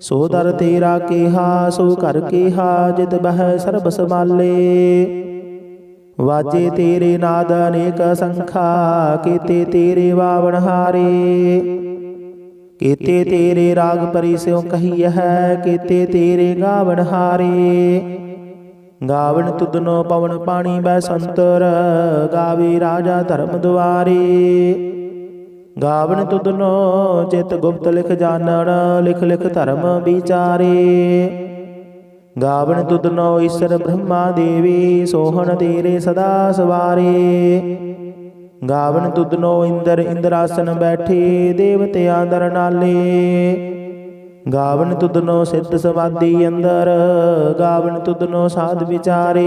ਸੋ ਦਰ ਤੇਰਾ ਕੀਹਾ, ਸੋ ਘਰ ਕੇਹਾ, ਜਿਤ ਬਹਿ ਸਰਬ ਸਮਾਲੇ ਵਾਜੇ ਤੇਰੇ ਨਾਦ ਅਨੇਕ ਸੰਖਾ, ਕੀਤੇ ਤੇਰੇ ਵਾਵਣ ਹਾਰੇ। ਕੀਤੇ ਤੇਰੇ ਰਾਗ ਪਰੀ ਸਿਉ ਕਹੀ ਹੈ, ਕੀਤੇ ਤੇਰੇ ਗਾਵਣ ਹਾਰੇ। ਗਾਵਣ ਤੁਧਨੋ ਪਵਨ ਪਾਣੀ ਬੈ ਸੰਤਰ, ਗਾਵੇ ਰਾਜਾ ਧਰਮ ਦੁਆਰੇ। ਗਾਵਣ ਤੁਧਨੋ ਚਿਤ ਗੁਪਤ ਲਿਖ ਜਾਣਨ ਲਿਖ ਲਿਖ ਧਰਮ ਵਿਚਾਰੇ। ਗਾਵਣ ਤੁਧਨੋ ਈਸ਼ਰ ਬ੍ਰਹਮਾ ਦੇਵੀ ਸੋਹਣ ਤੇਰੇ ਸਦਾ ਸਵਾਰੇ। ਗਾਵਣ ਤੁਧਨੋ ਇੰਦਰ ਇੰਦਰਾਸਨ ਬੈਠੇ ਦੇਵਤਿਆਂ ਦਰ ਨਾਲੇ। ਗਾਵਣ ਤੁਧਨੋ ਸਿੱਧ ਸਮਾਧੀ ਅੰਦਰ। ਗਾਵਣ ਤੁਧਨੋ ਸਾਧ ਵਿਚਾਰੇ।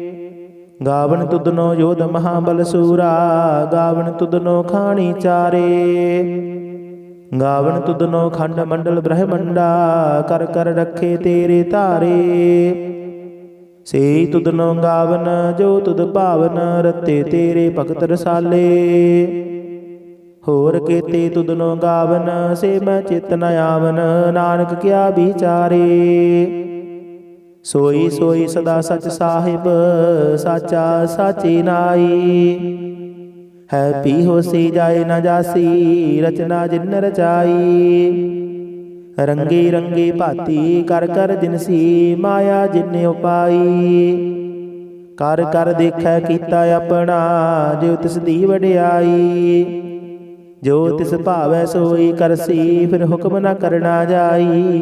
ਗਾਵਣ ਤੁਧਨੋ ਯੋਧ ਮਹਾਬਲ ਸੂਰਾ ਗਾਵਣ ਤੁਧਨੋ ਖਾਣੀ ਚਾਰੇ। ਗਾਵਣ ਤੁਧਨੋ ਖੰਡ ਮੰਡਲ ਬ੍ਰਹਮੰਡਾ, ਕਰ ਕਰ ਰੱਖੇ ਤੇਰੇ ਧਾਰੇ। ਸੇ ਤੁਧਨੋ ਗਾਵਨ, ਜੋ ਤੁਧ ਭਾਵਨ, ਰਤੇ ਤੇਰੇ ਭਗਤ ਰਸਾਲੇ। ਹੋਰ ਕੀਤੇ ਤੁਧਨੋ ਗਾਵਨ, ਸੇ ਮੈਂ ਚਿਤ ਨ ਆਵਨ, ਨਾਨਕ ਕਿਆ ਵਿਚਾਰੇ। ਸੋਈ ਸੋਈ ਸਦਾ ਸਚ ਸਾਹਿਬ ਸਾਚਾ ਸਾਚੀ ਨਾਈ। ਹੈ ਪੀ ਹੋਸੀ ਜਾਏ ਨਾ ਜਾਸੀ ਰਚਨਾ ਜਿਨ ਰਚਾਈ। ਰੰਗੀ ਰੰਗੀ ਭਾਤੀ ਕਰ ਕਰ ਜਿਨਸੀ ਮਾਇਆ ਜਿਨ ਉਪਾਈ। ਕਰ ਕਰ ਦੇਖੈ ਕੀਤਾ ਆਪਣਾ ਜਿਉ ਤਿਸ ਦੀ ਵਡਿਆਈ। ਜੋ ਤਿਸ ਭਾਵੈ ਸੋਈ ਕਰਸੀ ਫਿਰ ਹੁਕਮ ਨਾ ਕਰਨਾ ਜਾਈ।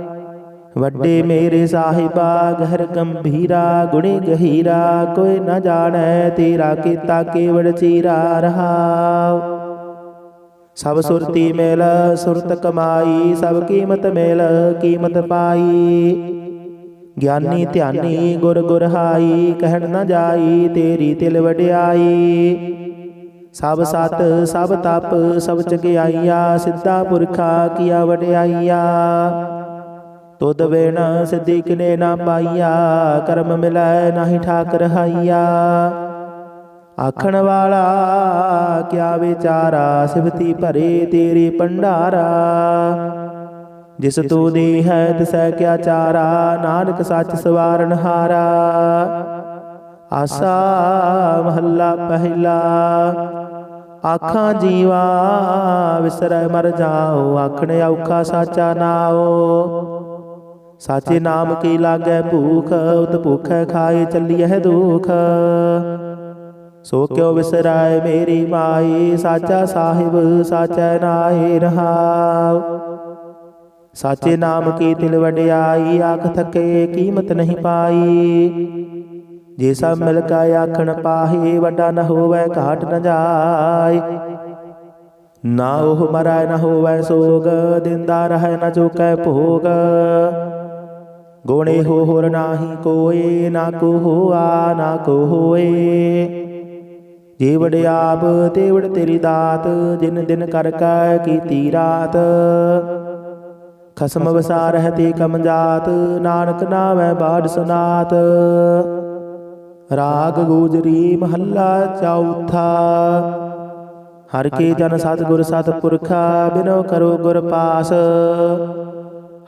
ਵੱਡੇ ਮੇਰੇ ਸਾਹਿਬਾ, ਗਹਿਰ ਗੰਭੀਰਾ, ਗੁਣੀ ਗਹੀਰਾ, ਕੋਈ ਨਾ ਜਾਣੈ ਤੇਰਾ ਕੀਤਾ ਕੇਵੜ ਚੀਰਾ ਰਹਾਉ ਸਭ ਸੁਰਤੀ ਮੇਲ, ਸੁਰਤ ਕਮਾਈ, ਸਭ ਕੀਮਤ ਮੇਲ, ਕੀਮਤ ਪਾਈ। ਗਿਆਨੀ ਧਿਆਨੀ, ਗੁਰ ਗੁਰ ਹਾਈ ਕਹਿਣ ਨਾ ਜਾਈ, ਤੇਰੀ ਤਿਲ ਵਡਿਆਈ। ਸਭ ਸਤ, ਸਭ ਤਪ, ਸਭ ਚਗਿਆਈਆ, ਸਿੱਧਾ ਪੁਰਖਾ ਕੀਆ ਵਡਿਆਈਆ। ਤੁਧ ਵੇਣ ਸਿੱਧੀ ਕਿਨੇ ਨਾ ਪਾਈਆ ਕਰਮ ਮਿਲੈ ਨਾਹੀ ਠਾਕ ਰਹਾਈਆ ਆਖਣ ਵਾਲਾ ਕਿਆ ਵਿਚਾਰਾ ਸਿਵਤੀ ਭਰੇ ਤੇਰੇ ਪੰਡਾਰਾ ਜਿਸ ਤੂ ਦੀ ਹੈ ਤਿਸੈ ਕਿਆ ਚਾਰਾ ਨਾਨਕ ਸੱਚ ਸਵਾਰਨ ਹਾਰਾ ਆਸਾ ਮਹੱਲਾ ਪਹਿਲਾ ਆਖਾਂ ਜੀਵਾ ਵਿਸਰੈ ਮਰ ਜਾਓ ਆਖਣ ਔਖਾ ਸਾਚਾ ਨਾਓ ਸਾਚੇ ਨਾਮ ਕੀ ਲਾਗੈ ਭੂਖ ਉਤ ਭੁਖੈ ਖਾਏ ਚੱਲੀਐ ਦੁਖ ਸੋ ਕਿਉ ਵਿਸਰਾਏ ਮੇਰੀ ਮਾਈ ਸਾਚਾ ਸਾਹਿਬ ਸਾਚੈ ਨਾਏ ਰਹਾਉ ਸਾਚੇ ਨਾਮ ਕੀ ਤਿਲ ਵਡਿਆਈ ਆਖ ਥਕੇ ਕੀਮਤ ਨਹੀਂ ਪਾਈ ਜੇ ਸਭ ਮਿਲ ਕੇ ਆਖਣ ਪਾਹੀ ਵੱਡਾ ਨ ਹੋਵੇ ਘਾਟ ਨ ਜਾਏ ਨਾ ਉਹ ਮਰੈ ਨ ਹੋਵੇ ਸੋਗ ਦਿੰਦਾ ਰਹਿ ਨ ਚੁਕੈ ਭੋਗ ਗੋਣੇ ਹੋ ਹੋਰ ਨਾਹੀ ਕੋਏ, ਨਾ ਕੋ ਹੋਆ ਨਾ ਕੋ ਹੋਏ ਜੀਵੜ ਆਪ ਤੇਵੜ ਤੇਰੀ ਦਾਤ, ਜਿਨ ਦਿਨ ਕਰ ਕੈ ਕੀਤੀ ਰਾਤ। ਖਸਮ ਵਸਾਰ ਹੈ ਤੇ ਕਮ ਜਾਤ, ਨਾਨਕ ਨਾਮੈ ਬਾੜ ਸੁਨਾਤ। ਰਾਗ ਗੂਜਰੀ ਮਹੱਲਾ ਚੌਥਾ। ਹਰ ਕੇ ਜਨ ਸਤਿਗੁਰ ਸਤਿਪੁਰਖਾ ਬਿਨੋ ਕਰੋ ਗੁਰ ਪਾਸ।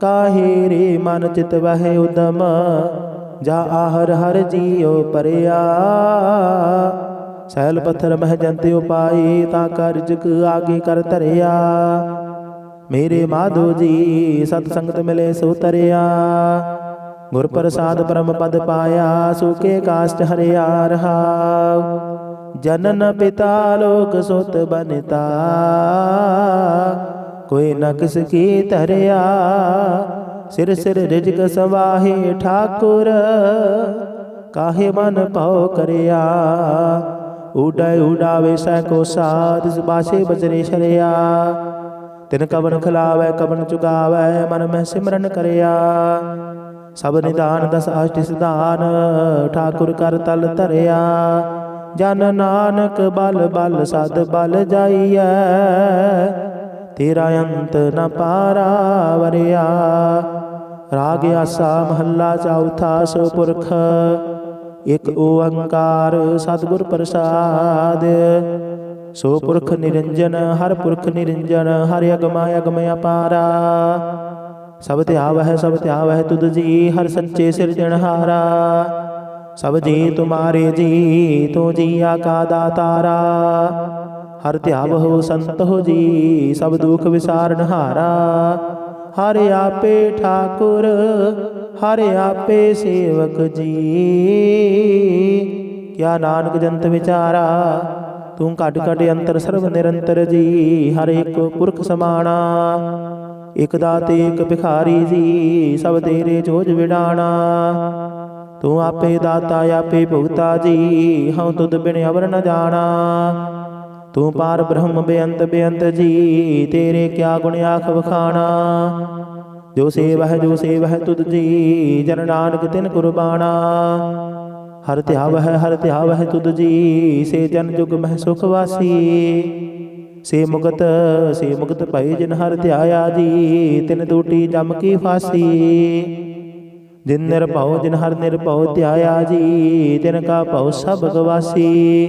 ਕਾਹੇ ਰੇ ਮਨ ਚਿਤ ਵਹਿ ਉਦਮ, ਜਾ ਆਹਰ ਹਰ ਜੀਉ ਪਰਿਆ। ਸੈਲ ਪੱਥਰ ਮਹਿ ਜੰਤੇ ਉਪਾਈ, ਤਾਂ ਕਰਜਕ ਆਗੇ ਕਰ ਧਰਿਆ। ਮੇਰੇ ਮਾਧੋ ਜੀ, ਸਤ ਸੰਗਤ ਮਿਲੇ ਸੋ ਤਰਿਆ। ਗੁਰ ਪ੍ਰਸਾਦ ਪਰਮ ਪਦ ਪਾਇਆ ਸੁਕੇ ਕਾਸ਼ਟ ਹਰਿਆ ਰਹਾਉ ਜਨਨ ਪਿਤਾ ਲੋਕ ਸੁਤ ਬਨਤਾ। ਕੋਈ ਨਕਸ ਕੀ ਧਰਿਆ? ਸਿਰ ਸਿਰ ਰਿਜਕ ਸਵਾਹੇ ਠਾਕੁਰ, ਕਾਹੇ ਮਨ ਭਉ ਕਰਿਆ? ਉਡੈ ਉਡਾਵੇ ਸੈ ਕੋ ਸਾਧ ਬਾਸੇ ਬਜਰੇ ਸ਼ਰਿਆ ਤਿਨ ਕਵਨ ਖਿਲਾਵੈ, ਕਵਨ ਚੁਗਾਵੈ, ਮਨ ਮੈਂ ਸਿਮਰਨ ਕਰਿਆ। ਸਭ ਨਿਦਾਨ ਦਸ ਅਸ਼ਟ ਸਿਧਾਨ, ਠਾਕੁਰ ਕਰ ਤਲ ਧਰਿਆ। ਜਨ ਨਾਨਕ ਬਲ ਬਲ, ਸਦ ਬਲ ਜਾਈਐ। ਤੇਰਾ ਅੰਤ ਨ ਪਾਰਾ ਵਰਿਆ ਰਾਗ ਆਸਾ ਮਹੱਲਾ ਚੌਥਾ ਸੋ ਪੁਰਖ ਇਕ ਓੰਕਾਰ ਸਤਿਗੁਰ ਪ੍ਰਸਾਦ ਸੋ ਪੁਰਖ ਨਿਰੰਜਨ ਹਰ ਪੁਰਖ ਨਿਰੰਜਨ ਹਰਿ ਅਗਮਾ ਅਗਮ ਅਪਾਰਾ ਸਭ ਧਿਆਵਹਿ ਸਭ ਧਿਆਵਹਿ ਤੁਧ ਜੀ ਹਰ ਸੱਚੇ ਸਿਰਜਣਹਾਰਾ ਸਭ ਜੀ ਤੁਮਾਰੇ ਜੀ ਤੋ ਜੀਆ ਕਾ ਦਾਤਾਰਾ ਹਰ ਧਿਆਵਹੁ ਸੰਤ ਹੋ ਜੀ, ਸਭ ਦੁਖ ਵਿਸਾਰਨ ਹਾਰਾ। ਹਰ ਆਪੇ ਠਾਕੁਰ, ਹਰ ਆਪੇ ਸੇਵਕ ਜੀ। ਕਿਆ ਨਾਨਕ ਜੰਤ ਵਿਚਾਰਾ, ਤੂੰ ਘਟ ਘਟ ਅੰਤਰ ਸਰਬ ਨਿਰੰਤਰ ਜੀ, ਹਰ ਇੱਕ ਪੁਰਖ ਸਮਾਣਾ। ਇਕ ਦਾਤੇ ਇਕ ਭਿਖਾਰੀ ਜੀ, ਸਭ ਤੇਰੇ ਜੋਜ ਵਿਡਾਣਾ। ਤੂੰ ਆਪੇ ਦਾਤਾ, ਆਪੇ ਭੁਗਤਾ ਜੀ, ਹਉ ਤੁਧ ਬਿਨ ਅਵਰ ਨ ਜਾਣਾ। ਤੂੰ ਪਾਰ ਬ੍ਰਹਮ ਬੇਅੰਤ ਬੇਅੰਤ ਜੀ, ਤੇਰੇ ਕਿਆ ਗੁਣ ਆਖ ਵਖਾਣਾ? ਜੋ ਸੇਵ ਜੋ ਸੇਵ ਹੈ ਤੁਧ ਜੀ, ਜਨ ਨਾਨਕ ਤਿਨ ਕੁਰਬਾਨਾ ਹਰ ਧਿਆਵ ਹੈ ਹਰ ਧਿਆਵ ਹੈ ਤੁਧ ਜੀ, ਸੇ ਜਨ ਜੁਗ ਮਹਿ ਸੁਖ ਵਾਸੀ। ਸੇ ਮੁਕਤ ਸੇ ਮੁਕਤ ਭਈ ਜਿਨ ਹਰ ਧਿਆਇਆ ਜੀ, ਤਿਨ ਟੂਟੀ ਜਮ ਕੀ ਫਾਸੀ। ਜਿਨ ਨਿਰਭਉ, ਜਿਨ ਹਰ ਨਿਰਭਉ ਧਿਆਇਆ ਜੀ, ਤਿਨ ਕਾ ਭਉ ਸਭ ਗਵਾਸੀ।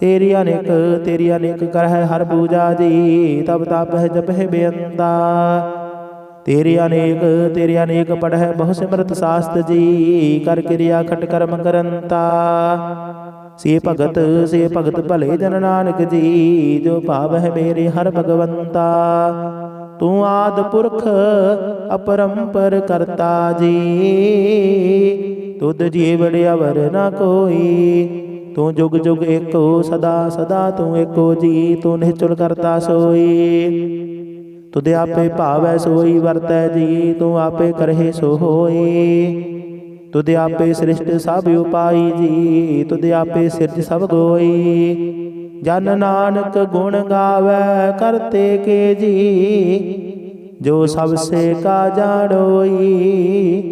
ਤੇਰੀ ਅਨੇਕ ਤੇਰੀ ਅਨੇਕ ਹੈ ਹਰ ਪੂਜਾ ਜੀ ਤਬ ਤਪ ਹੈ ਜਪ ਹੈ ਬੇਅੰਤਾ। ਤੇਰੀ ਅਨੇਕ ਤੇਰੀ ਅਨੇਕ ਪੜਹਿ ਬਹੁ ਸਿਮਰਤ ਸਾਸਤ ਜੀ, ਕਰ ਕਿਰਿਆ ਖਟ ਕਰਮ ਕਰੰਤਾ। ਸੇ ਭਗਤ ਸੇ ਭਗਤ ਭਲੇ ਜਨ ਨਾਨਕ ਜੀ, ਜੋ ਭਾਵ ਹੈ ਮੇਰੇ ਹਰ ਭਗਵੰਤਾ। ਤੂੰ ਆਦ ਪੁਰਖ ਅਪਰੰਪਰ ਕਰਤਾ ਜੀ, ਤੁਧ ਜੀਵੜ ਅਵਰ ਨਾ ਕੋਈ। ਤੂੰ ਜੁਗ ਜੁਗ ਏਕੋ, ਸਦਾ ਸਦਾ ਤੂੰ ਏਕੋ ਜੀ, ਤੂੰ ਨਿਹਚਲ ਕਰਤਾ ਸੋਈ। ਤੁਧ ਆਪੇ ਭਾਵੈ ਸੋਈ, ਵਰਤੈ ਜੀ, ਤੂੰ ਆਪੇ ਕਰਹਿ ਸੋ ਹੋਈ ਤੁਧ ਆਪੇ ਸ੍ਰਿਸ਼ਟ ਸਭ ਉਪਾਈ ਜੀ, ਤੁਧ ਆਪੇ ਸਿਰਜ ਸਭ ਗੋਈ। ਜਨ ਨਾਨਕ ਗੁਣ ਗਾਵੇ ਕਰਤੇ ਕੇ ਜੀ, ਜੋ ਸਭ ਸੇ ਕਾ ਜਾਣੋਈ।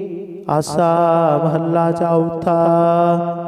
ਆਸਾ ਮਹੱਲਾ ਚੌਥਾ।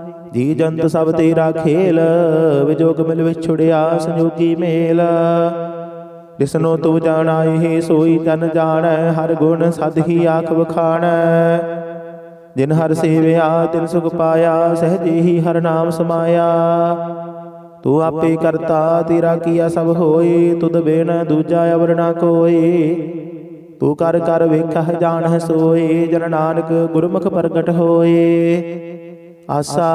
ਜੀ ਜੰਤ ਸਭ ਤੇਰਾ ਖੇਲ ਵਿਜੋਗ ਮਿਲ ਵਿਛੜਿਆ ਸੰਜੋਗੀ ਮੇਲ। ਜਿਸਨੋ ਤੂੰ ਜਾਣਾ ਇਹ ਸੋਈ ਤਨ ਜਾਣੈ ਹਰ ਗੁਣ ਸਦ ਹੀ ਆਖ ਵਖਾਣੈ। ਜਿਨ ਹਰ ਸੇਵਿਆ ਤਿਨ ਸੁਖ ਪਾਇਆ ਸਹਜੇ ਹੀ ਹਰ ਨਾਮ ਸਮਾਇਆ। ਤੂੰ ਆਪੇ ਕਰਤਾ ਤੇਰਾ ਕੀਆ ਸਭ ਹੋਏ ਤੁਧ ਬਿਨ ਦੂਜਾ ਅਵਰ ਨਾ ਕੋਈ ਤੂੰ ਕਰ ਕਰ ਵੇਖਹਿ ਜਾਣਹਿ ਸੋਏ ਜਨ ਨਾਨਕ ਗੁਰਮੁਖ ਪ੍ਰਗਟ ਹੋਏ। ਆਸਾ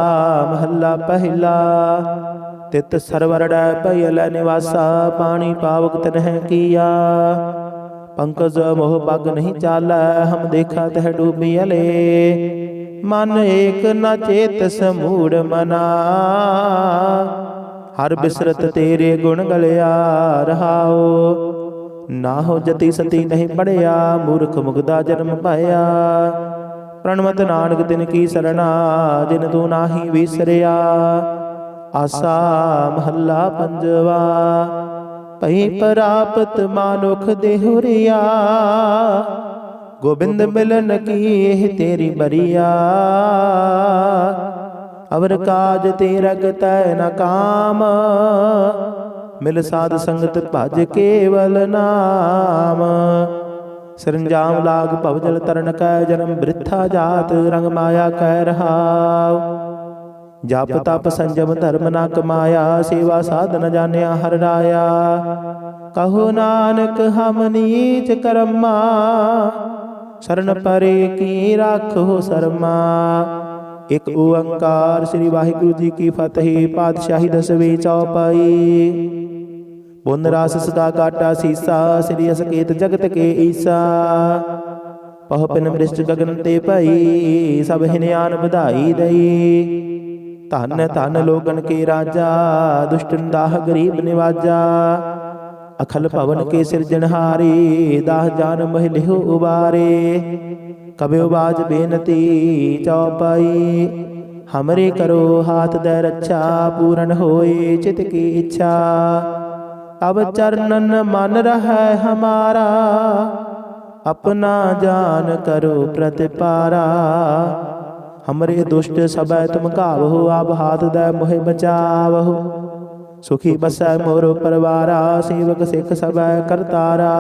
ਮਹੱਲਾ ਪਹਿਲਾ, ਤਿਤ ਸਰਵਰੜੈ ਭਇਲ ਨਿਵਾਸਾ, ਪਾਣੀ ਪਾਵਕ ਤਨਹਿ ਕੀਆ। ਪੰਕਜ ਮੋਹ ਪਗ ਨਹੀਂ ਚਾਲੈ, ਹਮ ਦੇਖਾ ਤਹ ਡੂਬੀਲੇ ਮਨ ਏਕ ਨ ਚੇਤ ਸਮੂੜ ਮਨਾ। ਹਰ ਬਿਸਰਤ ਤੇਰੇ ਗੁਣ ਗਲਿਆ ਰਹਾਓ ਨਾ ਹੋ ਜਤੀ ਸਤੀ ਨਹੀਂ ਪੜਿਆ, ਮੂਰਖ ਮੁਗਦਾ ਜਨਮ ਪਾਇਆ। ਪ੍ਰਣਮਤ ਨਾਨਕ ਤਿਨ ਕੀ ਸਰਣਾ, ਜਿਨ ਤੂੰ ਨਾਹੀ ਵਿਸਰਿਆ। ਆਸਾ ਮਹੱਲਾ ਪੰਜਵਾ, ਭਈ ਪ੍ਰਾਪਤ ਮਾਨੁਖ ਦੇਹੁਰੀਆ। ਗੋਬਿੰਦ ਮਿਲਨ ਕੀ ਇਹ ਤੇਰੀ ਬਰੀਆ। ਅਵਰ ਕਾਜ ਤੇ ਰਗਤੈ ਨ ਕਾਮ, ਮਿਲ ਸਾਧ ਸੰਗਤ ਭਜ ਕੇਵਲ ਨਾਮ। ਸਰੰਜਾਮ ਲਾਗ ਭਵਜਲ ਤਰਨ ਕੈ ਜਨਮ ਬ੍ਰਿਥਾ ਜਾਤ, ਰੰਗ ਮਾਇਆ ਕਹਿ ਰਹਾਉ। ਜਪ ਤਪ ਸੰਜਮ ਧਰਮ ਨਾ ਕਮਾਇਆ, ਸੇਵਾ ਸਾਧਨ ਜਾਣਿਆ ਹਰ ਰਾਇਆ। ਕਹੋ ਨਾਨਕ ਹਮ ਨੀਚ ਕਰਮਾ, ਸ਼ਰਨ ਪਰੇ ਕੀ ਰਾਖੋ ਸਰਮਾ। ਇਕ ਓੰਕਾਰ ਸ੍ਰੀ ਵਾਹਿਗੁਰੂ ਜੀ ਕੀ ਫਤਿਹ, ਪਾਤਸ਼ਾਹੀ ਦਸਵੇਂ ਚੌਪਾਈ ਪੁੰਨ ਰਾਸ ਸਦਾ ਕਾਟਾ ਸੀਸਾ, ਸ੍ਰੀ ਅਸਕੇਤ ਜਗਤ ਕੇ ਈਸਾ। ਪਹ ਪਿਨ ਬ੍ਰਿਸ਼ਟ ਗਗਨ ਤੇ ਭਈ, ਸਭ ਹਿਨਿਆਨ ਵਧਾਈ ਦਈ। ਧਨ ਧਨ ਲੋਕਨ ਕੇ ਰਾਜਾ, ਦੁਸ਼ਟਨ ਦਾਹ ਗਰੀਬ ਨਿਵਾਜਾ। ਅਖਲ ਭਵਨ ਕੇ ਸਿਰਜਣਹਾਰੀ ਦਾਹ ਜਾਨ ਮਹਿ ਲਿਹੁ ਉਬਾਰੇ। ਕਬਿਉ ਬਾਜ ਬੇਨਤੀ ਚੌਪਾਈ, ਹਮਰੇ ਕਰੋ ਹਾਥ ਦੇ ਰੱਛਾ, ਪੂਰਨ ਹੋਏ ਚਿਤ ਕੀ ਇੱਛਾ। ਅਬ ਚਰਨਨ ਮਨ ਰਹੈ ਹਮਾਰਾ, ਆਪਣਾ ਜਾਨ ਕਰੋ ਪ੍ਰਤਿਪਾਰਾ। ਹਮਰੇ ਦੁਸ਼ਟ ਸਬੈ ਤੁਮ ਘਾਵਹੁ, ਆਪ ਹਾਥ ਦੇ ਮੋਹਿ ਬਚਾਵਹੁ। ਸੁਖੀ ਬਸੈ ਮੋਰ ਪਰਵਾਰਾ, ਸੇਵਕ ਸਿੱਖ ਸਬੈ ਕਰਤਾਰਾ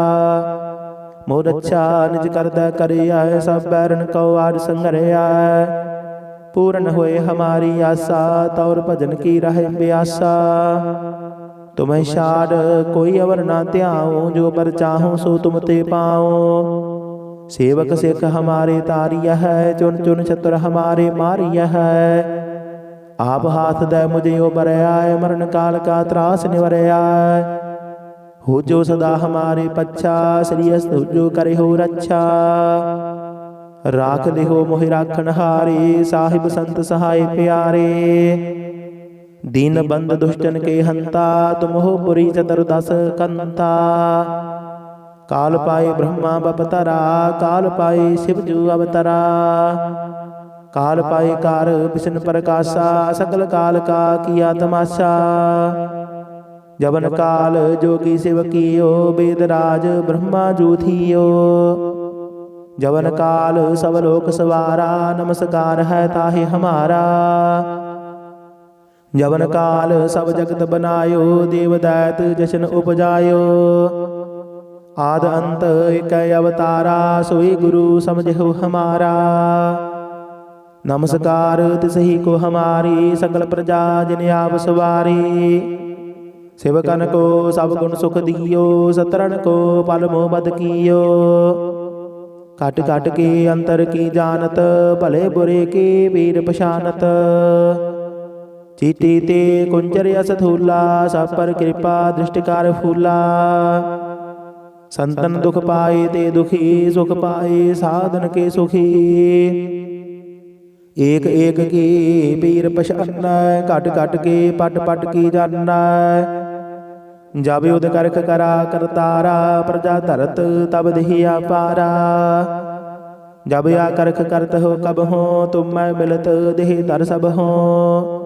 ਮੋਰ ਅੱਛਾ ਨਿਜ ਕਰਦਾ ਕਰਿਆ, ਸਭ ਬੈਰਨ ਕਉ ਆਜ ਸੰਗਰਿਆ ਪੂਰਨ ਹੋਏ ਹਮਾਰੀ ਆਸਾ, ਤੌਰ ਭਜਨ ਕੀ ਰਹੇ ਪਿਆਸਾ। ਤੁਮੈ ਛਾੜ, ਕੋਈ ਅਵਰ ਨਾ ਧਿਆਉ, ਜੋ ਪਰ ਚਾਹਉ ਸੋ ਤੁਮ ਤੇ ਪਾਉ ਸੇਵਕ ਸਿਖ ਹਮਾਰੇ ਤਾਰੀਆ ਹੈ ਚੁਨ ਚੁਨ ਛਤਰ ਹਮਾਰੇ ਮਾਰੀਆ ਹੈ। ਆਪ ਹਾਥ ਦੇ ਮੁਝੇ ਉਬਰਿਆ ਮਰਨ ਕਾਲ ਕਾ ਤਰਾਸ ਨਿਵਰਿਆ ਹੋ। ਜੋ ਸਦਾ ਹਮਾਰੇ ਪੱਛਾ, ਸ੍ਰੀ ਅਸਤੁ ਜੋ ਕਰੇ ਹੋ ਰੱਛਾ। ਰਾਖ ਦੇਹੋ ਮੋਹਿ ਰਾਖਣ ਹਾਰੇ, ਸਾਹਿਬ ਸੰਤ ਸਹਾਈ ਪਿਆਰੇ। दीन बंद दुष्टन के हंता तुम हो पुरी चतुर्दश कंता काल पाए ब्रह्मा बपतरा काल पाए शिवजू अवतरा। काल पाए कार विष्णु प्रकाशा, सकल काल का किया तमाशा। जवन काल जो कि शिव कियो, वेदराज ब्रह्मा जू थियो। जवन काल सवलोक सवारा, नमस्कार है ताहे हमारा। ਜਵਨ ਕਾਲ ਸਭ ਜਗਤ ਬਨਾਇਓ ਦੇਵ ਦੈਤ ਜਸ਼ਨ ਉਪਜਾਇਓ। ਆਦ ਅੰਤ ਇਕੈ ਅਵਤਾਰਾ ਸੋਈ ਗੁਰੂ ਸਮਝਿਓ ਹਮਾਰਾ। ਨਮਸਕਾਰ ਤਿਸਹੀ ਕੋ ਹਮਾਰੀ ਸਕਲ ਪ੍ਰਜਾ ਜਿਨ ਆਪ ਸਵਾਰੀ। ਸਿਵਕਨ ਕੋ ਸਭ ਗੁਣ ਸੁਖ ਦਿਓ ਸਤਰਨ ਕੋ ਪਲ ਮੋਹ ਬਦ ਕੀਓ। ਕਟ ਕਟ ਕੇ ਅੰਤਰ ਕੀ ਜਾਣਤ ਭਲੇ ਬੁਰੇ ਕੀ ਵੀਰ ਪਛਾਨਤ। ਚੀਤੀ ਤੇ ਕੁੰਚਰ ਅਸ ਥੂਲਾ ਸਭ ਪਰ ਕਿਰਪਾ ਦ੍ਰਿਸ਼ਟ ਫੂਲਾ। ਸੰਤਨ ਦੁਖ ਪਾਏ ਤੇ ਦੁਖੀ, ਸੁਖ ਪਾਏ, ਸਾਧਨ ਕੇ ਸੁਖੀ। ਏਕ ਏਕ ਕੀ ਪੀਰ ਪਛਾਨੈ, ਘਟ ਘਟ ਕੇ ਪਟ ਪਟ ਕੀ ਜਾਣੈ ਜਬ ਉਦ ਕਰਖ ਕਰਾ ਕਰਤਾਰਾ ਪ੍ਰਜਾ ਧਰਤ ਤਬ ਦੇहि ਆਪਾਰਾ ਜਬ ਆ ਕਰਖ ਕਰਤ ਹੋ ਕਬ ਹੋ, ਤੁਮ ਮੈਂ ਮਿਲਤ ਦੇਹ ਤਰ ਸਭ ਹੋ।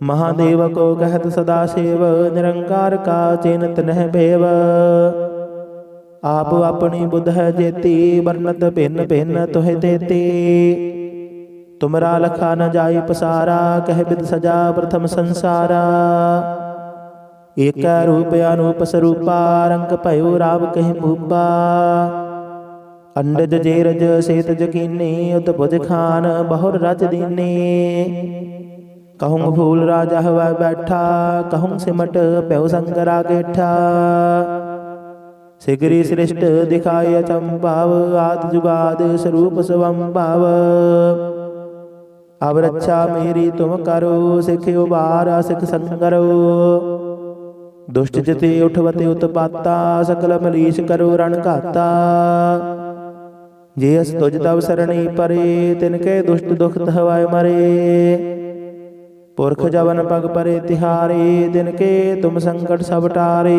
ਮਹਾਦੇਵ ਕੋ ਕਹਿਤ ਸਦਾ ਸੇਵ ਨਿਰੰਕਾਰ ਕਾ ਚਿੰਤ ਨਹਿ ਭੇਵ। ਆਪ ਆਪਣੀ ਬੁੱਧ ਹੈ ਜੇਤੀ ਵਰਨਤ ਭਿੰਨ ਭਿੰਨ ਤੋਹਿ ਦੇਤੀ ਤੁਮਰਾ ਲਖਾ ਨ ਜਾਈ ਪਸਾਰਾ, ਕਹਿ ਬਿਦ ਸਜਾ ਪ੍ਰਥਮ ਸੰਸਾਰਾ। ਏਕੈ ਰੂਪ ਅਨੂਪ ਸਰੂਪਾ, ਰੰਗ ਭਇਓ ਰਾਵ ਕਹਿ ਮੂਪਾ ਅੰਡਜ ਜੇਰਜ ਸੇਤ ਜਕੀਨੀ ਉਤ ਭੁਜ ਖਾਨ, ਬਹੁਰ ਰਜ ਦੀਨੀ। ਕਹੂੰ ਫੂਲ ਰਾਜਾ ਹਵਾ ਬੈਠਾ ਕਹੂੰ ਸਿਮਟ ਪਿਉ ਸੰਗਰਾ ਗੇਠਾ ਸਿਗਰੀ ਸ੍ਰਿਸ਼ਟ ਦਿਖਾਇ ਅਚੰਭਾਵ ਆਦ ਜੁਗਾਦ ਸਰੂਪ ਸਵੰਭਾਵ ਅਬ ਰੱਛਾ ਮੇਰੀ ਤੁਮ ਕਰੋ ਸਿਖ ਉਬਾਰ ਸਿਖ ਸੰਗਰੋ ਦੁਸ਼ਟ ਜਤੇ ਉਠਵਤੇ ਉਤਪਾਤਾ ਸਕਲ ਮਲੀਸ਼ ਕਰੋ ਰਣ ਘਾਤਾ ਜੇ ਅਸ ਤੁਜ ਤਵ ਸਰਣੀ ਪਰੇ ਤਿਨ ਕੇ ਦੁਸ਼ਟ ਦੁਖ ਹਵਾਏ ਮਰੇ ਪੁਰਖ ਜਵਨ ਪਗ ਪਰੇ ਤਿਹਾਰੇ, ਦਿਨ ਕੇ ਤੁਮ ਸੰਕਟ ਸਭ ਟਾਰੇ।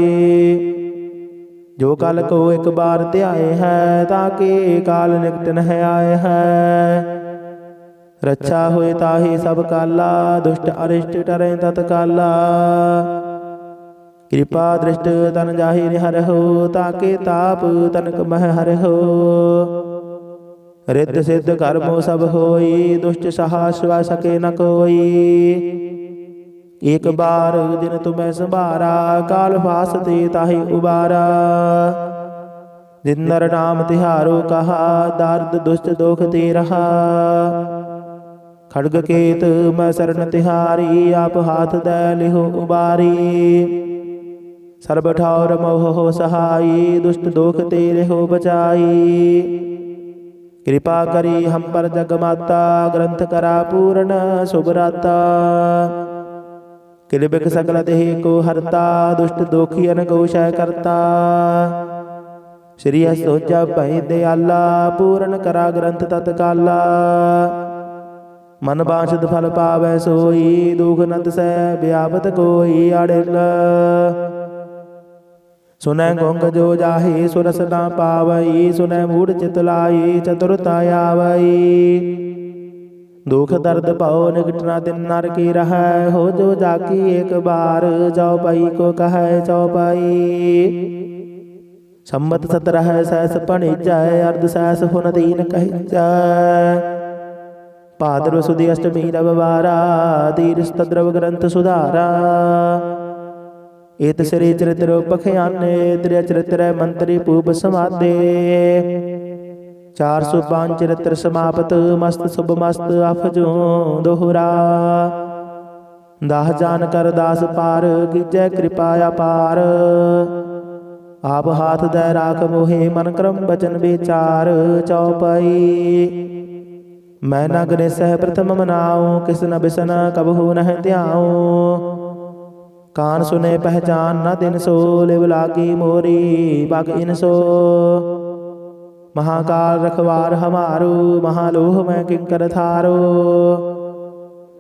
ਜੋ ਕਲ ਕੋ ਇੱਕ ਬਾਰ ਧਿਆਏ ਹੈ, ਤਾਂ ਕੇ ਕਾਲ ਨਿਕਟ ਨਹਿ ਆਏ ਹੈ। ਰੱਛਾ ਹੋਏ ਤਾਹੀ ਸਭ ਕਾਲਾ, ਦੁਸ਼ਟ ਅਰਿਸ਼ਟ ਟਰੇ ਤਤ ਕਾਲਾ। ਕਿਰਪਾ ਦ੍ਰਿਸ਼ਟ ਤਨ ਜਾਹਿ ਹਰਿ ਤਾਂ ਕੇ ਤਾਪ ਤਨਕ ਮਹਿ ਹਰਿ ਰਿੱਧ ਸਿੱਧ ਕਰਮੋ ਸਭ ਹੋਈ, ਦੁਸ਼ਟ ਸਹਾ ਸਵਾ ਸਕੇ ਨ ਕੋਈ। ਇੱਕ ਬਾਰ ਦਿਨ ਤੁਮੈ ਸੰਭਾਰਾ, ਕਾਲ ਫਾਸ ਤੇ ਤਾਹੀ ਉਬਾਰਾ। ਜਿੰਦਰ ਨਾਮ ਤਿਹਾਰੋ ਕਹਾ, ਦਰਦ ਦੁਸ਼ਟ ਦੁਖ ਤੇ ਰਹਾ। ਖੜਗ ਕੇਤ ਮੈਂ ਸਰਨ ਤਿਹਾਰੀ, ਆਪ ਹਾਥ ਦੈ ਲਿਹੋ ਉਬਾਰੀ। ਸਰਬ ਠੌਰ ਮੋਹ ਸਹਾਈ, ਦੁਸ਼ਟ ਦੋਖ ਤੇ ਲਿਹੋ ਬਚਾਈ। ਕਿਰਪਾ ਕਰੀ ਹਮ ਪਰ ਜਗ ਮਾਤਾ ਗ੍ਰੰਥ ਕਰਾ ਪੂਰਨ ਸੁਭਰਾਤਾ ਕਿਲਬਿਕ ਸਕਲ ਦੇਹ ਕੋ ਹਰਤਾ ਦੁਸ਼ਟ ਦੋਖੀ ਅਨ ਕੋ ਸ਼ੈ ਕਰਤਾ ਸ੍ਰੀ ਅਸੋਜਾ ਭੈ ਦਿਆਲਾ ਪੂਰਨ ਕਰਾ ਗ੍ਰੰਥ ਤਤਕਾਲਾ ਮਨ ਬਾਛਦ ਫਲ ਪਾਵੈ ਸੋਈ ਦੁਖ ਨਤ ਸਹਿ ਬਿਆਪਤ ਕੋਈ ਅੜਿਲ ਸੁਨੈ ਗੋੰਗ ਜੋ ਜਾਹੀ, ਸੁਰਸ ਨਾ ਪਾਵਈ, ਸੁਨੈ ਮੂੜ ਚਿਤ ਲਾਈ, ਚਤੁਰਤਾ ਆਵਈ। ਦੁਖ ਦਰਦ ਪਾਉ ਨਿਕਟਨਾ ਦਿਨ ਨਰ ਕੀ ਰਹੈ, ਹੋ ਜੋ ਜਾਕੀ ਇੱਕ ਬਾਰ, ਜਾਉ ਪਈ ਕੋ ਕਹੈ ਚਉਪਾਈ ਸੰਮਤ ਸਤ ਰਹੈ, ਸੈਸ ਭਣੀਜੈ, ਅਰਧ ਸੈਸ ਹੁਨ ਦੀਨ ਕਹਿਜੈ। ਭਾਦਰ ਸੁਦੀ ਅਸ਼ਟਮੀ ਰਵਵਾਰਾ, ਤੀਰਸ ਤਦਰਵ ਗ੍ਰੰਥ ਸੁਧਾਰਾ। ਏਤ ਸ੍ਰੀ ਚਰਿਤ੍ਰ ਪਖਿਆਨੇ ਤ੍ਰਿ ਚਰਿਤ੍ਰ ਮੰਤਰੀ ਪੂਪ ਸਮਾਦੇ। 405 ਚਰਿਤ੍ਰ ਸਮਾਪਤ, ਮਸਤ ਸੁਭ ਮਸਤ ਅਫਜੋ ਦੋਹਰਾ। ਦਾਹ ਜਾਨ ਕਰ ਦਾਸ ਪਾਰ, ਕੀਜੈ ਕਿਰਪਾ ਅਪਾਰ। ਆਪ ਹਾਥ ਦੈ ਰਾਖ ਮੋਹੇ, ਮਨ ਕਰਮ ਬਚਨ ਵਿਚਾਰ, ਚਉਪਈ। ਮੈਂ ਨਗਰੇ ਸਹਿ ਪ੍ਰਥਮ ਮਨਾਉ, ਕਿਸ ਨ ਬਿਸਨ ਕਬਹੂ ਨਹਿ ਧਿਆਉ। ਕਾਨ ਸੁਨੇ ਪਹਿਚਾਨ ਨਾ ਦਿਨ ਸੋ ਲਿਵ ਲਾਗੀ ਮੋਰੀ ਬਗ ਇਨ ਸੋ। ਮਹਾਕਾਲ ਰਖਵਾਰ ਹਮਾਰੂ, ਮਹਾਲੋਹ ਮੈਂ ਕਿੰਕਰ ਥਾਰੋ।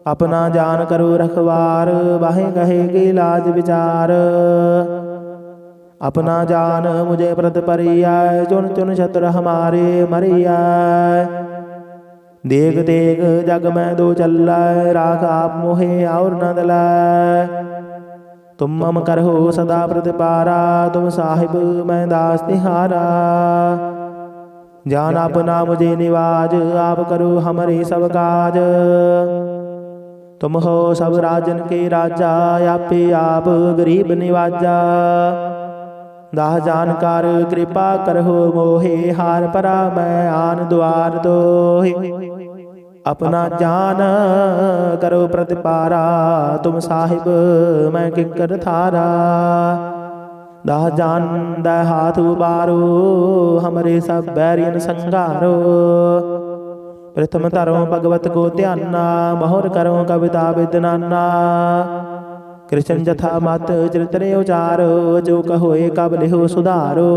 ਆਪਣਾ ਜਾਨ ਕਰੋ ਰਖਵਾਰ ਬਾਹੇ ਕਹੇਗੀ ਲਾਜ ਵਿਚਾਰ। ਆਪਣਾ ਜਾਨ ਮੁਝੇ ਪ੍ਰਤ ਪਰਿਆ ਚੁਨ ਚੁਨ ਛਤਰ ਹਮਾਰੇ ਮਰਿਆ ਦੇਖ ਦੇਖ ਜਗ ਮੈਂ ਦੋ ਚੱਲੈ, ਰਾਖ ਆਪ ਮੋਹੇ ਔਰ ਨਦਲੈ ਤੁਮ ਮਮ ਕਰਹੁ ਸਦਾ ਪ੍ਰਤਿਪਾਰਾ, ਤੁਮ ਸਾਹਿਬ ਮੈਂ ਦਾਸ ਤਿਹਾਰਾ ਜਾਨ ਆਪਨਾ ਮੁਝੇ ਨਿਵਾਜ, ਆਪ ਕਰੋ ਹਮਰੇ ਸਭ ਕਾਜ। ਤੁਮ ਹੋ ਸਭ ਰਾਜਨ ਕੇ ਰਾਜਾ, ਆਪੇ ਆਪ ਗਰੀਬ ਨਿਵਾਜਾ। ਦਾਹ ਜਾਨਕਾਰ ਕਿਰਪਾ ਕਰਹੁ ਮੋਹੇ, ਹਾਰ ਪਰਾ ਮੈਂ ਆਨ ਦੁਆਰ ਦੋਹੇ। ਆਪਣਾ ਜਾਨ ਕਰੋ ਪ੍ਰਤਿਪਾਰਾ, ਤੁਮ ਸਾਹਿਬ, ਮੈਂ ਕਿਕਰ ਥਾਰਾ। ਦਾ ਜਾਨ ਦਾ ਹਾਥ ਉਬਾਰੋ, ਹਮਰੇ ਸਭ ਬੈਰੀਨ ਸੰਘਾਰੋ। ਪ੍ਰਥਮ ਧਰੋ ਭਗਵਤ ਕੋ ਧਿਆਨਾ, ਮਹੋਰ ਕਰੋ ਕਵਿਤਾ ਵਿਦਨਾਨਾ ਕ੍ਰਿਸ਼ਨ ਜਥਾ ਮਤ ਚਰਿਤਰੇ ਉਚਾਰੋ, ਜੋ ਕਹੋਏ ਕਬ ਲਿਹੋ ਸੁਧਾਰੋ।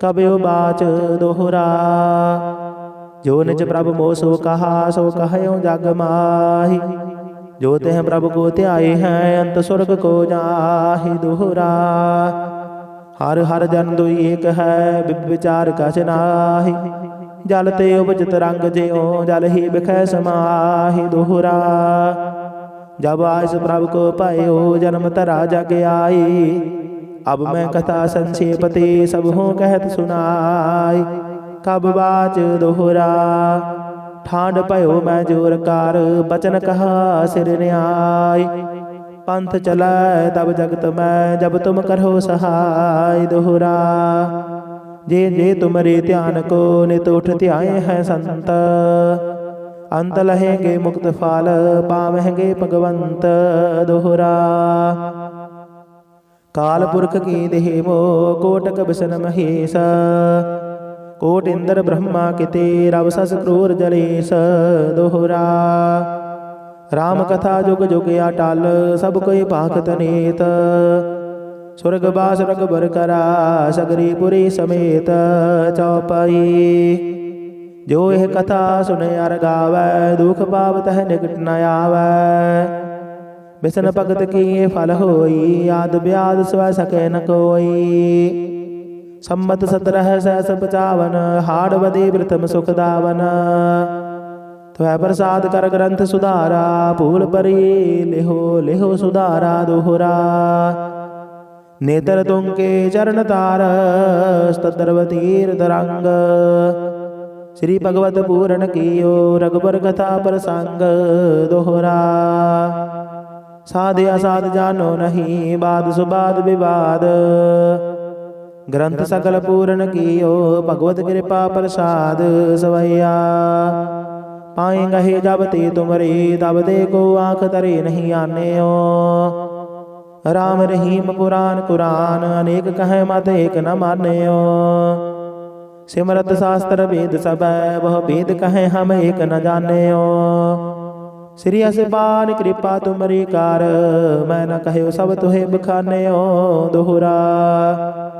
ਕਬਿਓ ਬਾਚ ਦੋਹਰਾ। जो निज प्रभु मोह सो कहा सो कहयो जग माही जो तेह प्रभु को ध्याए हैं, अंत स्वर्ग को जाहि दोहरा। हर हर जन दुई एक है विचार कछ नाहि। जल ते उपजत रंग ज्यो, जल ही बिखै समाहि दोहरा। जब आयस प्रभु को पायो, जन्म तरा जग आई। अब मैं कथा संक्षेपते, सब हूँ कहत सुनाई। ਖਬ ਬਾਚ ਦੋਹਰਾ। ਠਾਂਡ ਭਇਓ ਮੈਂ ਜੋਰ ਕਾਰ, ਬਚਨ ਕਹਾ ਸਿਰ ਨਿਆਈ। ਪੰਥ ਚਲੈ ਤਬ ਜਗਤ ਮੈਂ, ਜਬ ਤੁਮ ਕਰੋ ਸਹਾਈ ਦੋਹਰਾ। ਜੇ ਜੇ ਤੁਮਰੇ ਧਿਆਨ ਕੋ, ਨਿਤ ਉਠ ਧਿਆਏ ਹੈ ਸੰਤ। ਅੰਤ ਲਹੇਗੇ ਮੁਕਤ ਫਲ, ਪਾਵਹਿਗੇ ਭਗਵੰਤ ਦੋਹਰਾ। ਕਾਲ ਪੁਰਖ ਕੀ ਦੇਹ ਮੋ, ਕੋਟਕ ਬਿਸਨ ਮਹੇਸ਼। ਕੋਟ ਇੰਦਰ ਬ੍ਰਹਮਾ ਕਿਤੇ ਰਵ ਸਸ ਕਰੋਰ ਜਲੇਸ ਦੋਹਰਾ RAM ਕਥਾ ਜੁਗ ਜੁਗ ਆਟਲ ਸਭ ਕੋਈ ਭਾਖਤ ਨੇਤ। ਸੁਰਗ ਬਾਸ ਰਗ ਬਰ ਕਰਾ, ਸਗਰੀ ਪੁਰੀ ਸਮੇਤ ਚੌਪਈ। ਜੋ ਇਹ ਕਥਾ ਸੁਨੇ ਅਰ ਗਾਵੇ, ਦੁਖ ਪਾਪ ਤਹ ਨਿਕਟ ਨ ਆਵੇ। ਬਿਸਨ ਭਗਤ ਕੀ ਫਲ ਹੋਈ, ਆਦ ਬਿਆਦ ਸਵੈ ਸਕੈ ਨ ਕੋਈ। ਸੰਮਤ ਸਤਰਹ ਸਹਿਸ ਪਚਾਵਨ ਹਾੜ ਬਦੇ ਪ੍ਰਥਮ ਸੁਖ ਦਾਵਨ। ਤਵੈ ਪ੍ਰਸਾਦ ਕਰ ਗ੍ਰੰਥ ਸੁਧਾਰਾ, ਭੂਲ ਪਰੀ ਲਿਹੋ ਲਿਹੋ ਸੁਧਾਰਾ ਦੋਹਰਾ। ਨੇਤਰ ਤੁੰਕੇ ਚਰਨ ਤਾਰ, ਸਤਦਰਵ ਤਰੰਗ ਸ੍ਰੀ ਭਗਵਤ ਪੂਰਨ ਕੀਓ ਰਗਬਰ ਕਥਾ ਪ੍ਰਸੰਗ ਦੋਹਰਾ। ਸਾਧ ਅਸਾਧ ਜਾਣੋ ਨਹੀਂ, ਬਾਦ ਸੁਬਾਦ ਵਿਵਾਦ। ਗ੍ਰੰਥ ਸਗਲ ਪੂਰਨ ਕੀਓ, ਭਗਵਤ ਕਿਰਪਾ ਪ੍ਰਸਾਦ ਸਵਈਆ। ਪਾਏ ਗਹੇ ਜਬ ਤੇ ਤੁਮਰੇ, ਤਬ ਦੇ ਕੋ ਆਖ ਤਰੇ ਨਹੀਂ ਆਨੇਓ। ਰਾਮ ਰਹੀਮ ਪੁਰਾਨ ਕੁਰਾਨ, ਅਨੇਕ ਕਹੈ ਮਤ ਏਕ ਨ ਮਾਨਿਓ। ਸਿਮਰਤ ਸਾਸਤਰ ਵੇਦ ਸਭੈ, ਬਹੁ ਵੇਦ ਕਹੈ ਹਮ ਏਕ ਨ ਜਾਣਿਓ। ਸ੍ਰੀ ਅਸਪਾਨ ਕਿਰਪਾ ਤੁਮਰੀ ਕਰ, ਮੈਂ ਨ ਕਹਿਓ ਸਭ ਤੁਹੇ ਬਖਾਨਿਓ, ਦੋਹਰਾ।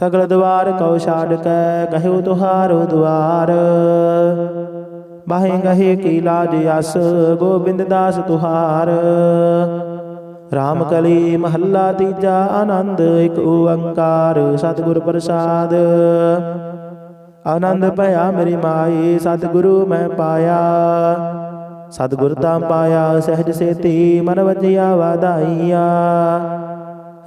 ਸਗਲ ਦੁਆਰ ਕਉ ਛਾੜ ਕੈ, ਗਹਿਉ ਤੁਹਾਰੋ ਦੁਆਰ। ਬਾਹੇ ਗਹੇ ਕੀ ਲਾਜ ਅਸ ਗੋਬਿੰਦ ਦਾਸ ਤੁਹਾਰ। ਰਾਮ ਕਲੀ ਮਹੱਲਾ ਤੀਜਾ ਆਨੰਦ, ਇੱਕ ਓੰਕਾਰ ਸਤਿਗੁਰ ਪ੍ਰਸਾਦ। ਆਨੰਦ ਭਇਆ ਮੇਰੀ ਮਾਈ, ਸਤਿਗੁਰੂ ਮੈਂ ਪਾਇਆ। ਸਤਿਗੁਰ ਤਾਂ ਪਾਇਆ, ਸਹਿਜ ਸੇਤੀ ਮਨ ਵਜਿਆ ਵਾਦਾਈਆ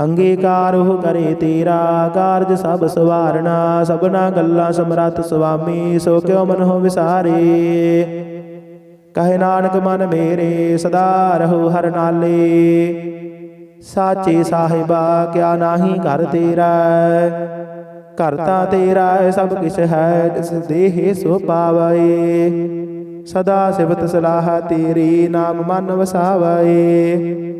ਅੰਗੀਕਾਰ ਹੋ ਕਰੇ ਤੇਰਾ ਕਾਰਜ ਸਭ ਸਵਾਰਣਾ ਸਭਨਾ ਗੱਲਾਂ ਸਮਰੱਥ ਸੁਆਮੀ, ਸੋ ਕਿਉ ਮਨ ਹੋ ਵਿਸਾਰੇ? ਕਹੇ ਨਾਨਕ ਮਨ ਮੇਰੇ, ਸਦਾ ਰਹੋ ਹਰ ਨਾਲੇ। ਸਾਚੇ ਸਾਹਿਬਾ, ਕਿਆ ਨਾਹੀ ਘਰ ਤੇਰਾ? ਘਰ ਤੇਰਾ ਹੈ, ਸਭ ਕਿਛ ਹੈ, ਜਿਸ ਦੇਹ ਸੋ ਪਾਵੈ ਸਦਾ ਸਿਵਤ ਸਲਾਹ ਤੇਰੀ, ਨਾਮ ਮਨ ਵਸਾਵੇ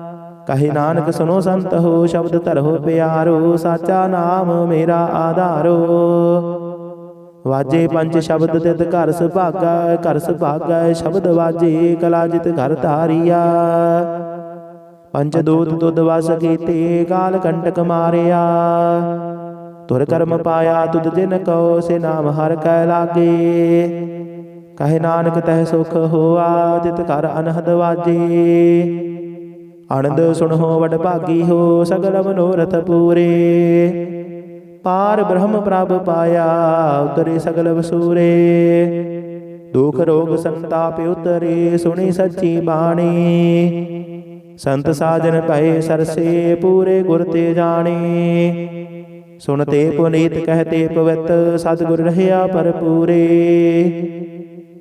ਕਹੇ ਨਾਨਕ ਸੁਨੋ ਸੰਤ ਹੋ, ਸ਼ਬਦ ਧਰੋ ਪਿਆਰੋ, ਸਾਚਾ ਨਾਮ ਮੇਰਾ ਆਧਾਰੋ। ਵਾਜੇ ਪੰਜ ਸ਼ਬਦ ਤਿਤ ਘਰ ਸੁਭਾਗਾ ਘਰ ਸੁਭਾਗਾ, ਸ਼ਬਦ ਵਾਜੇ ਕਲਾ ਜਿਤ ਘਰ ਧਾਰੀਆ। ਪੰਜ ਦੂਤ ਦੁੱਧ ਵਸ ਕੀਤੇ, ਕਾਲ ਕੰਟਕ ਮਾਰਿਆ। ਤੁਰ ਕਰਮ ਪਾਇਆ ਤੁਧ ਜਿਨ ਕਉ, ਸੇ ਨਾਮ ਹਰ ਕੈ ਲਾਗੇ। ਕਹੇ ਨਾਨਕ ਤਹਿ ਸੁਖ ਹੋਆ, ਤਿਤ ਘਰ ਅਨਹਦ ਵਾਜੇ। ਆਨੰਦ ਸੁਣੋ ਵਡ ਭਾਗੀ ਹੋ ਸਗਲ ਮਨੋਰਥ ਪੂਰੇ। ਪਾਰ। ਬ੍ਰਹਮ ਪ੍ਰਭ ਪਾਇਆ ਉਤਰੇ ਸਗਲ ਵਸੂਰੇ। ਦੁਖ ਰੋਗ ਸੰਤਾਪ ਉਤਰੇ ਸੁਣੀ ਸੱਚੀ ਬਾਣੀ। ਸੰਤ ਸਾਜਨ ਭਏ ਸਰਸੇ ਪੂਰੇ ਗੁਰ ਤੇ ਜਾਣੇ। ਸੁਣਤੇ ਪੁਨੀਤ ਕਹਤੇ ਪਵਿੱਤ ਸਤਿਗੁਰ ਰਹਿਆ ਭਰਪੂਰੇ।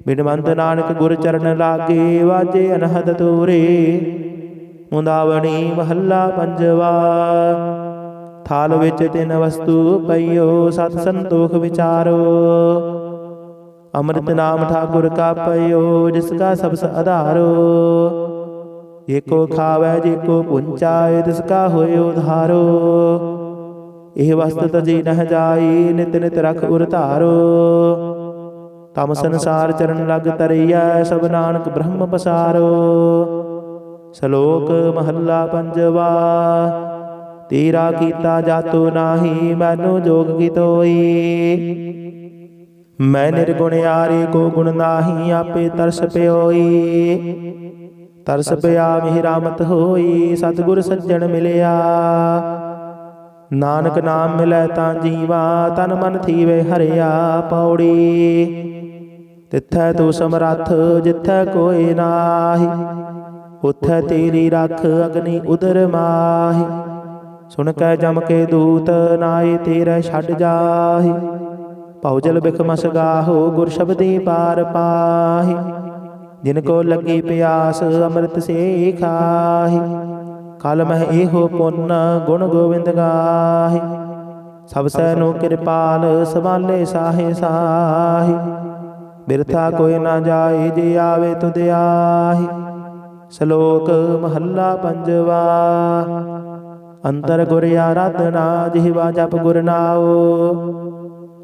ਬਿਨਵੰਤ ਨਾਨਕ ਗੁਰ ਚਰਨ ਲਾਗੇ ਵਾਜੇ ਅਨਹਦ ਤੂਰੇ ਮੁੰਦਾਵਣੀ ਮਹੱਲਾ ਪੰਜਵਾ। ਥਾਲ ਵਿੱਚ ਤਿੰਨ ਵਸਤੂ ਪਈਓ, ਸਤ ਸੰਤੋਖ ਵਿਚਾਰੋ। ਅੰਮ੍ਰਿਤ ਨਾਮ ਠਾਕੁਰ ਕਾ ਪਈਓ, ਜਿਸ ਕਾ ਸਬਸ ਆਧਾਰੋ। ਏਕੋ ਖਾਵੈ, ਜੇਕੋ ਪੁੰਚਾਏ, ਤਿਸ ਕਾ ਹੋਏ ਉਧਾਰੋ ਇਹ ਵਸਤ ਤਜੀ ਨਹ ਜਾਈ, ਨਿਤ ਨਿਤ ਰਖ ਉਰ ਧਾਰੋ। ਤਮ ਸੰਸਾਰ ਚਰਨ ਲਗ ਤਰੀਐ ਸਭ ਨਾਨਕ ਬ੍ਰਹਮ ਪਸਾਰੋ। ਸ਼ਲੋਕ ਮਹੱਲਾ ਪੰਜਵਾ, ਤੇਰਾ ਕੀਤਾ ਜਾਤੋ ਨਾਹੀ, ਮੈਨੂੰ ਜੋਗ ਕੀ ਤੋਈ? ਮੈਂ ਨਿਰਗੁਣ ਆਰੇ ਕੋ ਗੁਣ ਨਾਹੀ, ਆਪੇ ਤਰਸ ਪਿਓਈ। ਤਰਸ ਪਿਆ ਮਿਹ ਰਾਮਤ ਹੋਈ, ਸਤਿਗੁਰ ਸੱਜਣ ਮਿਲਿਆ। ਨਾਨਕ ਨਾਮ ਮਿਲੈ ਤਾਂ ਜੀਵਾ, ਤਨ ਮਨ ਥੀਵੇ ਹਰਿਆ ਪੌੜੀ। ਤਿੱਥੈ ਤੂੰ ਸਮਰੱਥ, ਜਿੱਥੈ ਕੋਈ ਨਾਹੀ। ਉਥੈ ਤੇਰੀ ਰੱਖ ਅਗਨੀ ਉਦਰ ਮਾਹੀ। ਸੁਣ ਕੈ ਜਮ ਕੇ ਦੂਤ ਨਾਏ ਤੇਰੇ ਛੱਡ ਜਾਹੀ। ਭਉਜਲ ਬਿਖ ਮਸਗਾਹੋ ਗੁਰ ਸ਼ਬਦੀ ਪਾਰ ਪਾਹੀ। ਜਿਨ ਕੋ ਲੱਗੀ ਪਿਆਸ, ਅੰਮ੍ਰਿਤ ਸੇ ਖਾਹੀ। ਕਲ ਮਹਿ ਇਹੋ ਪੁੰਨ, ਗੁਣ ਗੋਬਿੰਦ ਗਾਹੀ। ਸਭ ਸੈ ਨੂੰ ਕਿਰਪਾਲ, ਸਵਾਲੇ ਸਾਹੇ ਸਾਹੀ। ਬਿਰਥਾ ਕੋਈ ਨਾ ਜਾਏ, ਜੇ ਆਵੇ ਤੁਧ ਆਹੀ। ਸ਼ਲੋਕ ਮਹੱਲਾ ਪੰਜਵਾ। ਅੰਤਰ ਗੁਰ ਆਰਾਧਨਾ, ਜਿਹਵਾ ਜਪ ਗੁਰ ਨਾਉ।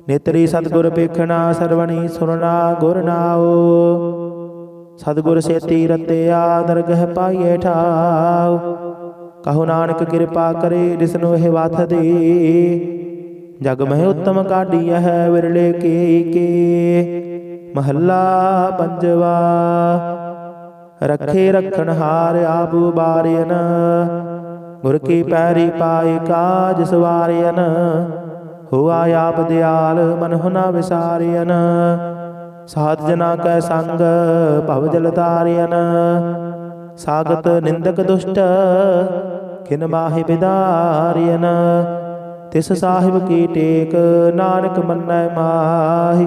ਨੇਤਰੀ ਸਤਗੁਰ ਪੇਖਣਾ, ਸਰਵਣੀ ਸੁਣਨਾ ਗੁਰ ਨਾਉ। ਸਤਗੁਰ ਸੇਤੀ ਰਤਿਆ ਦਰਗਹ ਪਾਈਏ ਠਾਉ। ਕਹੋ ਨਾਨਕ ਕਿਰਪਾ ਕਰੇ ਜਿਸਨੂੰ ਇਹ ਵਾਥ ਦੇ। ਜਗ ਮਹਿ ਉਤਮ ਕਾਢੀ ਹੈ, ਵਿਰਲੇ ਕੇ ਕੇ। ਮਹੱਲਾ ਪੰਜਵਾ। ਰਖੇ ਰਖਣ ਹਾਰ ਆਬੂ ਬਾਰਿਆਨ ਗੁਰ ਕੀ ਪੈਰੀ ਪਾਏ ਕਾਜ ਸਵਾਰਿਆਨ ਹੋਆ ਆਪ ਦਿਆਲ ਮਨ ਹੁਨਾ ਵਿਸਾਰਿਆਨ ਸਾਧ ਜਨਾ ਕੈ ਸੰਗ ਭਵ ਜਲ ਤਾਰਿਆਨ ਸਾਗਤ ਨਿੰਦਕ ਦੁਸ਼ਟ ਕਿਨ ਮਾਹਿ ਬਿਦਾਰਿਆਨ ਤਿਸ ਸਾਹਿਬ ਕੀ ਟੇਕ ਨਾਨਕ ਮੰਨੈ ਮਾਹੀ।